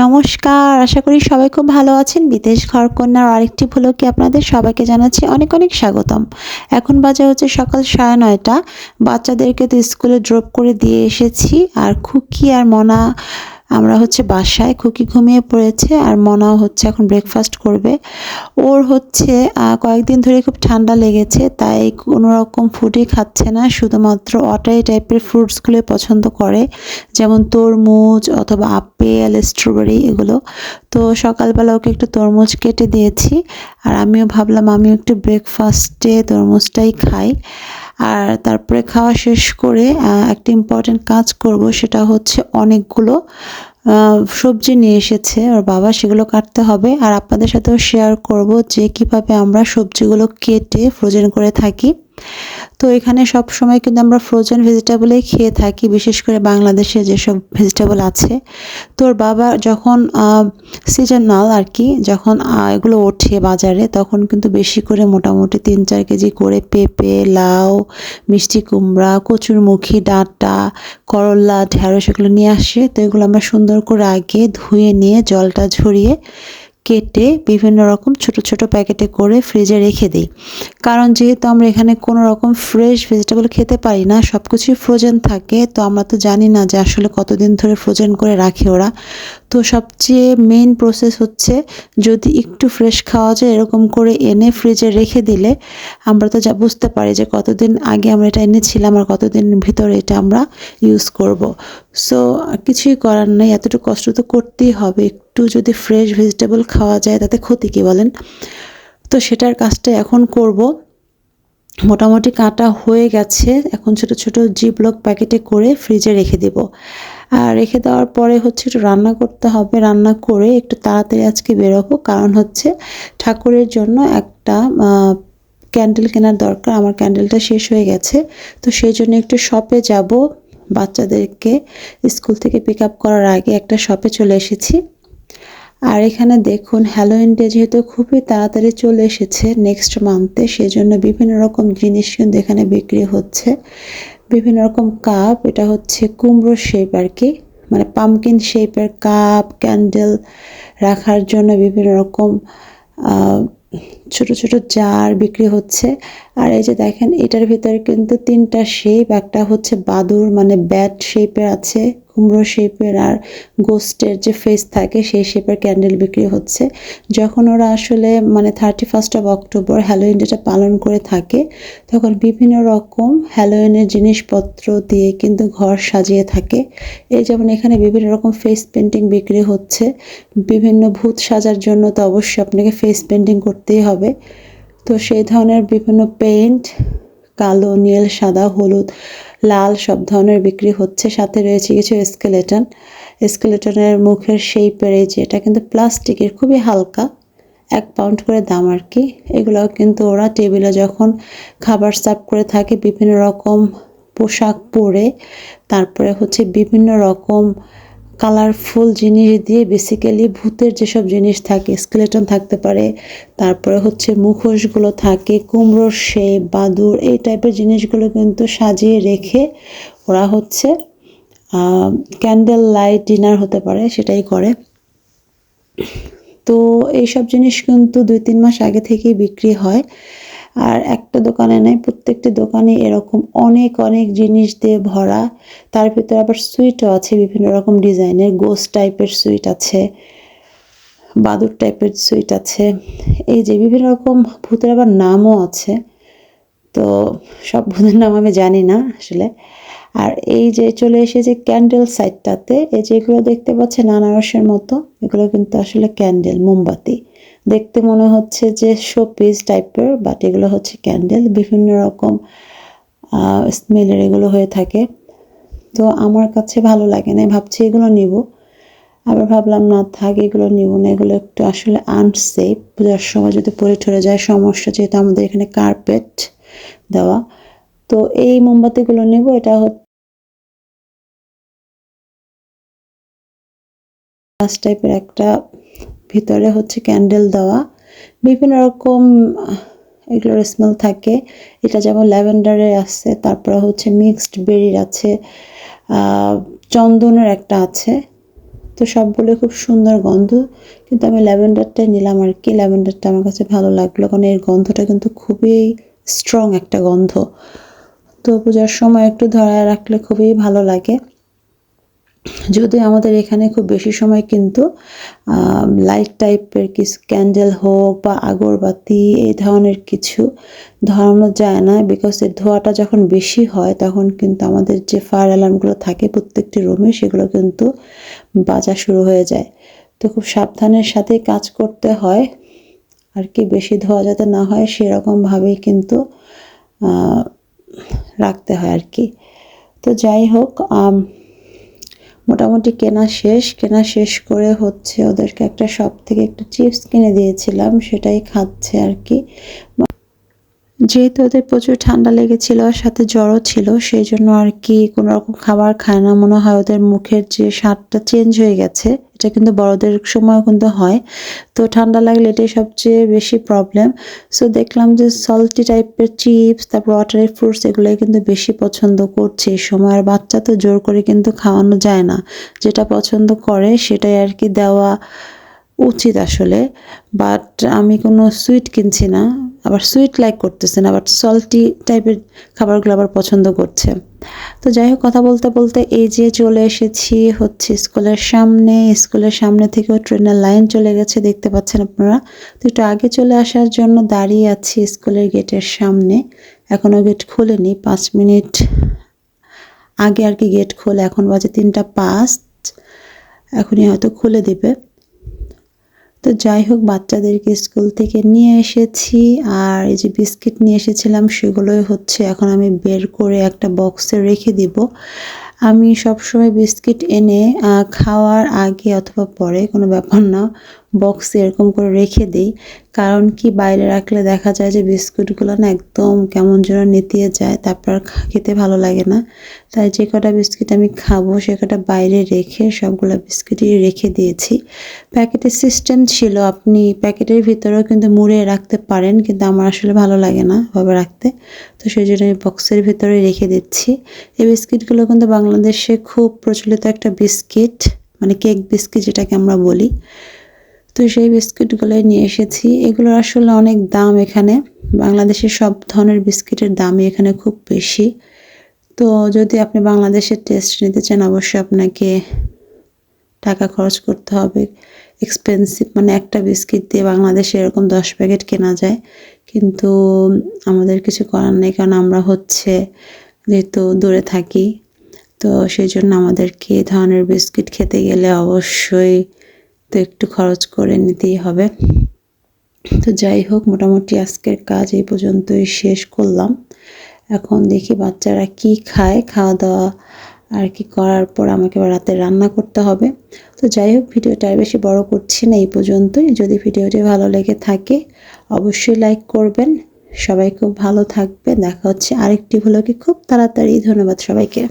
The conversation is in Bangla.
নমস্কার, আশা করি সবাই খুব ভালো আছেন। বিদেশ ঘর কন্যার আরেকটি ভুলকে আপনাদের সবাইকে জানাচ্ছি অনেক অনেক স্বাগতম। এখন বাজে হচ্ছে সকাল সাড়ে নয়টা। বাচ্চাদেরকে তো স্কুলে ড্রপ করে দিয়ে এসেছি। আর খুকি আর মনা আমরা হচ্ছে বাসায় খুকি ঘুমিয়ে পড়েছে আর মনাও হচ্ছে এখন ব্রেকফাস্ট করবে। ওর হচ্ছে কয়েকদিন ধরে খুব ঠান্ডা লেগেছে, তাই কোনো রকম ফুডই খাচ্ছে না, শুধুমাত্র অটাই টাইপের ফ্রুটসগুলো পছন্দ করে, যেমন তরমুজ অথবা আপেল স্ট্রবেরি এগুলো। তো সকালবেলা ওকে একটু তরমুজ কেটে দিয়েছি, আর আমিও ভাবলাম আমিও একটু ব্রেকফাস্টে তরমুজটাই খাই। আর তারপরে খাওয়া শেষ করে একটা ইম্পর্টেন্ট কাজ করব, সেটা হচ্ছে অনেকগুলো সবজি নিয়ে এসেছে ওর বাবা সেগুলো কাটতে হবে। আর আপনাদের সাথেও শেয়ার করব যে কীভাবে আমরা সবজিগুলো কেটে ফ্রোজেন করে থাকি। তো এখানে সব সময় কিন্তু আমরা ফ্রোজেন ভেজিটেবলেই খেয়ে থাকি, বিশেষ করে বাংলাদেশে যেসব ভেজিটেবল আছে। তোর বাবা যখন সিজনাল আর কি, যখন এগুলো ওঠে বাজারে, তখন কিন্তু বেশি করে মোটামুটি তিন চার কেজি করে পেঁপে, লাউ, মিষ্টি কুমড়া, কচুরমুখী, ডাঁটা করল্লা ঢ্যাঁড়স এগুলো নিয়ে আসে। তো এগুলো আমরা সুন্দর করে আগে ধুয়ে নিয়ে জলটা ঝরিয়ে কেটে বিভিন্ন রকম ছোট ছোট প্যাকেটে করে ফ্রিজে রেখে দিই। কারণ যেহেতু আমরা এখানে কোনো রকম ফ্রেশ ভেজিটেবল খেতে পারি না সব কিছুই ফ্রোজেন থাকে, তো আমরা তো জানি না যে আসলে কতদিন ধরে ফ্রোজেন করে রাখে ওরা। তো সবচেয়ে মেইন প্রসেস হচ্ছে যদি একটু ফ্রেশ খাওয়া যায়, এরকম করে এনে ফ্রিজে রেখে দিলে আমরা তো যা বুঝতে পারি যে কতদিন আগে আমরা এটা এনেছিলাম আর কতদিন ভিতরে এটা আমরা ইউজ করব। সো কিছুই করার নেই, এতটুকু কষ্ট তো করতেই হবে। একটু যদি ফ্রেশ ভেজিটেবল খাওয়া যায়, তাতে ক্ষতি কী বলেন? তো সেটার কাজটা এখন করব। মোটামুটি কাটা হয়ে গেছে, এখন ছোট ছোট জি ব্লক প্যাকেটে করে ফ্রিজে রেখে দেব। আর রেখে দেওয়ার পরে হচ্ছে একটু রান্না করতে হবে। রান্না করে একটু তাড়াতাড়ি আজকে বেরোবো। কারণ হচ্ছে ঠাকুরের জন্য একটা ক্যান্ডেল কেনার দরকার। আমার ক্যান্ডেলটা শেষ হয়ে গেছে। তো সেই জন্য একটু শপে যাব। বাচ্চাদেরকে স্কুল থেকে পিক আপ করার আগে একটা শপে চলে এসেছি। আর এখানে দেখুন হ্যালোইন ডে যেহেতু খুবই তাড়াতাড়ি চলে এসেছে নেক্সট মান্থে সেজন্য বিভিন্ন রকম জিনিস কিন্তু এখানে বিক্রি হচ্ছে। বিভিন্ন রকম কাপ এটা হচ্ছে কুমড়ো শেপ আর কি মানে পামকিন শেপের কাপ ক্যান্ডেল রাখার জন্য বিভিন্ন রকম ছোট ছোট জার বিক্রি হচ্ছে। আর এই যে দেখেন, এটার ভিতরে কিন্তু তিনটা শেপ একটা হচ্ছে বাদুর মানে ব্যাট শেপের আছে, কুমড়ো শেপের আর গোস্টের যে ফেস থাকে, সেই শেপের ক্যান্ডেল বিক্রি হচ্ছে। যখন ওরা আসলে মানে thirty first of October Halloween data পালন করে থাকে, তখন বিভিন্ন রকম হ্যালোইনের জিনিসপত্র দিয়ে কিন্তু ঘর সাজিয়ে থাকে। এই যেমন এখানে বিভিন্ন রকম ফেস পেন্টিং বিক্রি হচ্ছে। বিভিন্ন ভূত সাজার জন্য তো অবশ্যই আপনাকে ফেস পেন্টিং করতেই হবে। তো সেই ধরনের বিভিন্ন পেইন্ট কালো, নীল, সাদা, হলুদ, লাল সব ধরনের বিক্রি হচ্ছে। সাথে রয়েছে কিছু স্কেলেটন স্কেলেটনের মুখের শেপের এই যে, এটা কিন্তু প্লাস্টিকের, খুবই হালকা। এক পাউন্ড করে দাম আর কি। এগুলোও কিন্তু ওরা টেবিলে যখন খাবার সার্ভ করে থাকে, বিভিন্ন রকম পোশাক পরে, তারপরে হচ্ছে বিভিন্ন রকম কালারফুল জিনিস দিয়ে বেসিক্যালি ভূতের যেসব জিনিস থাকে স্কেলেটন থাকতে পারে, তারপরে হচ্ছে মুখোশগুলো থাকে, কুমড়োর শেপ বাদুর এই টাইপের জিনিসগুলো কিন্তু সাজিয়ে রেখে ওরা হচ্ছে ক্যান্ডেল লাইট ডিনার হতে পারে, সেটাই করে। তো এইসব জিনিস কিন্তু দুই তিন মাস আগে থেকেই বিক্রি হয়। আর একটা দোকানে নেই, প্রত্যেকটি দোকানে এরকম অনেক অনেক জিনিস দিয়ে ভরা। তার ভিতরে আবার সুইটও আছে, বিভিন্ন রকম ডিজাইনের গোস টাইপের সুইট আছে বাদুর টাইপের সুইট আছে। এই যে বিভিন্ন রকম ভূতের আবার নামও আছে। তো সব ভূতের নাম আমি জানি না আসলে। আর এই যে চলে এসেছে ক্যান্ডেল সাইডটাতে এই যেগুলো দেখতে পাচ্ছেন আনারসের মতো, এগুলো কিন্তু আসলে ক্যান্ডেল মোমবাতি। দেখতে মনে হচ্ছে যে শোপিস টাইপের বাট এগুলো হচ্ছে ক্যান্ডেল বিভিন্ন রকম স্মেলের এগুলো হয়ে থাকে। তো আমার কাছে ভালো লাগে না, ভাবছি এগুলো নিব। আবার ভাবলাম, না থাক, এগুলো নিব না, এগুলো একটু আসলে আনসেফ পূজার সময় যদি পরে ঠরে যায়, সমস্যা, যেহেতু আমাদের এখানে কার্পেট দেওয়া। তো এই মোমবাতিগুলো নেব, এটা হচ্ছে টাইপের একটা ভিতরে হচ্ছে ক্যান্ডেল দেওয়া। বিভিন্ন রকম এগুলোর স্মেল থাকে। এটা যেমন ল্যাভেন্ডারের আছে, তারপরে হচ্ছে মিক্সড বেরির আছে চন্দনের একটা আছে। তো তো সবগুলো খুব সুন্দর গন্ধ। কিন্তু আমি ল্যাভেন্ডারটাই নিলাম আর কি। ল্যাভেন্ডারটা আমার কাছে ভালো লাগল, কারণ এর গন্ধটা কিন্তু খুবই স্ট্রং একটা গন্ধ। তো পূজার সময় একটু ধরায় রাখলে খুবই ভালো লাগে। যদি আমাদের এখানে খুব বেশি সময় কিন্তু লাইট টাইপের কিছু ক্যান্ডেল হোক বা আগরবাতি, এই ধরনের কিছু ধরানো যায় না বিকজ এর ধোঁয়াটা যখন বেশি হয় তখন কিন্তু আমাদের যে ফায়ার অ্যালার্মগুলো থাকে প্রত্যেকটি রুমে সেগুলো কিন্তু বাজা শুরু হয়ে যায়। তো খুব সাবধানের সাথে কাজ করতে হয়। আর কি বেশি ধোয়া যাতে না হয় সেরকমভাবেই কিন্তু রাখতে হয় আর কি। তো যাই হোক মোটামুটি কেনা শেষ। কেনা শেষ করে হচ্ছে ওদেরকে একটা শপ থেকে একটা চিপস কিনে দিয়েছিলাম, সেটাই খাচ্ছে আর কি। যেহেতু ওদের প্রচুর ঠান্ডা লেগেছিল আর সাথে জ্বরও ছিল, সেই জন্য আর কি কোনো রকম খাবার খায় না। মনে হয় ওদের মুখের যে স্বাদটা চেঞ্জ হয়ে গেছে, এটা কিন্তু বড়দের সময় কিন্তু হয়। তো ঠান্ডা লাগলে এটাই সবচেয়ে বেশি প্রবলেম সো দেখলাম যে সল্টি টাইপের চিপস তারপর ওয়াটারি ফ্রুটস এগুলোই কিন্তু বেশি পছন্দ করছে এই সময়। আর বাচ্চা তো জোর করে কিন্তু খাওয়ানো যায় না। যেটা পছন্দ করে সেটাই আর কি দেওয়া উচিত আসলে। বাট আমি কোনো সুইট কিনছি না। আবার সুইট লাইক করতেছেন আবার সল্টি টাইপের খাবারগুলো আবার পছন্দ করছে। তো যাই হোক, কথা বলতে বলতে এই যে চলে এসেছি হচ্ছে স্কুলের সামনে স্কুলের সামনে থেকেও ট্রেনের লাইন চলে গেছে, দেখতে পাচ্ছেন আপনারা। তো একটু আগে চলে আসার জন্য দাঁড়িয়ে আছি স্কুলের গেটের সামনে। এখনও গেট খোলেনি, পাঁচ মিনিট আগে আর কি গেট খোলে, এখন বাজে তিনটা পাঁচ। এখনই হয়তো খুলে দেবে। তো যাই হোক, বাচ্চাদেরকে স্কুল থেকে নিয়ে এসেছি। আর এই যে বিস্কিট নিয়ে এসেছিলাম, সেগুলোই হচ্ছে এখন আমি বের করে একটা বক্সে রেখে দিব। আমি সবসময় বিস্কিট এনে খাওয়ার আগে অথবা পরে কোনো ব্যাপার না বক্সে এরকম করে রেখে দিই। কারণ কি, বাইরে রাখলে দেখা যায় যে বিস্কুটগুলো না একদম কেমন যেন নেতিয়ে যায়, তারপর খেতে ভালো লাগে না। তাই যে কটা বিস্কিট আমি খাব, সে কটা বাইরে রেখে সবগুলো বিস্কিটই রেখে দিয়েছি। প্যাকেটের সিস্টেম ছিল, আপনি প্যাকেটের ভিতরেও কিন্তু মুড়ে রাখতে পারেন, কিন্তু আমার আসলে ভালো লাগে না ভাবে রাখতে। তো সেই জন্য আমি বক্সের ভিতরে রেখে দিচ্ছি। এই বিস্কিটগুলো কিন্তু বাংলাদেশে খুব প্রচলিত একটা বিস্কিট মানে কেক বিস্কিট যেটাকে আমরা বলি। তো সেই বিস্কিটগুলো নিয়ে এসেছি। এগুলোর আসলে অনেক দাম এখানে। বাংলাদেশের সব ধরনের বিস্কিটের দামই এখানে খুব বেশি। তো যদি আপনি বাংলাদেশের টেস্ট নিতে চান, অবশ্যই আপনাকে টাকা খরচ করতে হবে। এক্সপেন্সিভ মানে একটা বিস্কিট দিয়ে বাংলাদেশে এরকম দশ প্যাকেট কেনা যায়। কিন্তু আমাদের কিছু করার নেই, কারণ আমরা হচ্ছে যেহেতু দূরে থাকি। তো সেই জন্য আমাদেরকে এই ধরনের বিস্কিট খেতে গেলে অবশ্যই তো একটু খরচ করে নিতেই হবে। তো যাই হোক, মোটামুটি আজকের কাজ এই পর্যন্তই শেষ করলাম। এখন দেখি বাচ্চারা কি খায় খাওয়া দাওয়া আর কি করার পর আমাকে রাতে রান্না করতে হবে। তো যাই হোক, ভিডিওটা আর বেশি বড় করছি না এই পর্যন্তই। যদি ভিডিওটি ভালো লেগে থাকে, অবশ্যই লাইক করবেন। সবাই খুব ভালো থাকবে দেখা হচ্ছে আরেকটি কি খুব তাড়াতাড়ি। ধন্যবাদ সবাইকে।